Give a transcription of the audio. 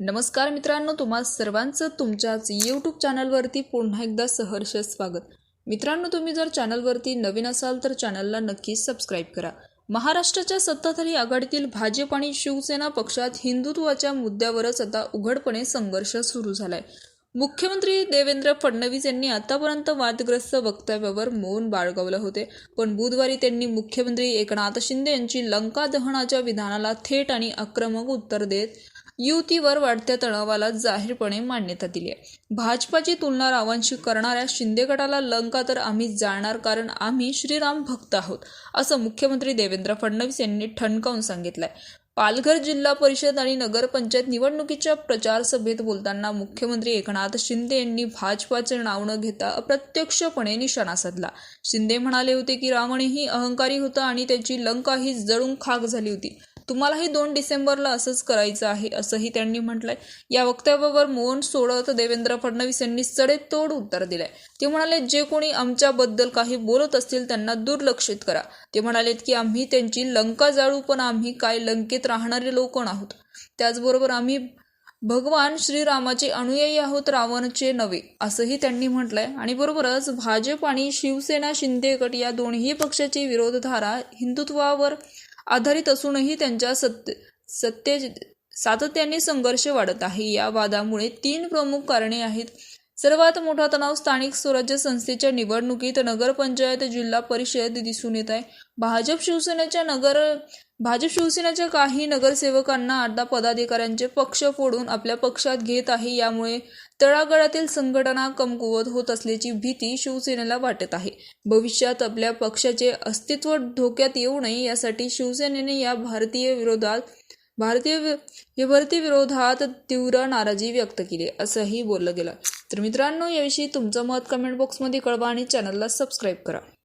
नमस्कार मित्रांनो तुम्हा सर्वांचं तुमच्याच यूट्यूब चॅनलवरती पुन्हा एकदा सहर्ष स्वागत. मित्रांनो तुम्ही जर चॅनलवरती नवीन असाल तर चॅनलला नक्कीच सबस्क्राईब करा. महाराष्ट्राच्या सत्ताधारी आघाडीतील भाजप आणि शिवसेना पक्षात हिंदुत्वाच्या मुद्द्यावरच आता उघडपणे संघर्ष सुरू झालाय. मुख्यमंत्री देवेंद्र फडणवीस यांनी आतापर्यंत वादग्रस्त वक्तव्यावर मौन बाळगवलं होते. पण बुधवारी त्यांनी मुख्यमंत्री एकनाथ शिंदे यांची लंका दहनाच्या विधानाला थेट आणि आक्रमक उत्तर देत युतीवर वाढत्या तणावाला जाहीरपणे मान्यता दिली आहे. भाजपाची तुलना रावांशी करणाऱ्या शिंदे गटाला लंका तर आम्ही जाणार कारण आम्ही श्रीराम भक्त आहोत असं मुख्यमंत्री देवेंद्र फडणवीस यांनी ठणकावून सांगितलंय. पालघर जिल्हा परिषद आणि नगरपंचायत निवडणुकीच्या प्रचार सभेत बोलताना मुख्यमंत्री एकनाथ शिंदे यांनी भाजपाचे नाव न घेता अप्रत्यक्षपणे निशाणा साधला. शिंदे म्हणाले होते की रावणही अहंकारी होता आणि त्याची लंका ही जळून खाक झाली होती. तुम्हालाही दोन डिसेंबरला असंच करायचं आहे असंही त्यांनी म्हटलंय. या वक्तव्यावर मौन सोडत देवेंद्र फडणवीस यांनी सडेतोड उत्तर दिलंय. ते म्हणाले जे कोणी आमच्याबद्दल काही बोलत असतील त्यांना दुर्लक्षित करा. ते म्हणालेत की आम्ही त्यांची लंका जाळू पण आम्ही काय लंकेत राहणारे लोक आहोत? त्याचबरोबर आम्ही भगवान श्रीरामाचे अनुयायी आहोत रावणचे नव्हे असंही त्यांनी म्हटलंय. आणि बरोबरच भाजप आणि शिवसेना शिंदे गट या दोन्ही पक्षाची विरोधधारा हिंदुत्वावर आधारित असूनही त्यांच्या सत्य सत्य सातत्याने संघर्ष वाढत आहे. या वादामुळे तीन प्रमुख कारणे आहेत. सर्वात मोठा तणाव स्थानिक स्वराज्य संस्थेच्या निवडणुकीत नगरपंचायत जिल्हा परिषद दिसून येत आहे. भाजप शिवसेनेच्या नगर भाजप शिवसेनेच्या काही नगरसेवकांना आता पदाधिकाऱ्यांचे पक्ष फोडून आपल्या पक्षात घेत आहे. यामुळे तळागाळातील संघटना कमकुवत होत असल्याची भीती शिवसेनेला वाटत आहे. भविष्यात आपल्या पक्षाचे अस्तित्व धोक्यात येऊ नये यासाठी शिवसेनेने या भारतीय विरोधात भारतीय वि- विरोधात तीव्र नाराजी व्यक्त केली असंही बोललं गेलं. तर मित्रांनो याविषयी तुमचं मत कमेंट बॉक्समध्ये कळवा आणि चॅनलला सबस्क्राईब करा.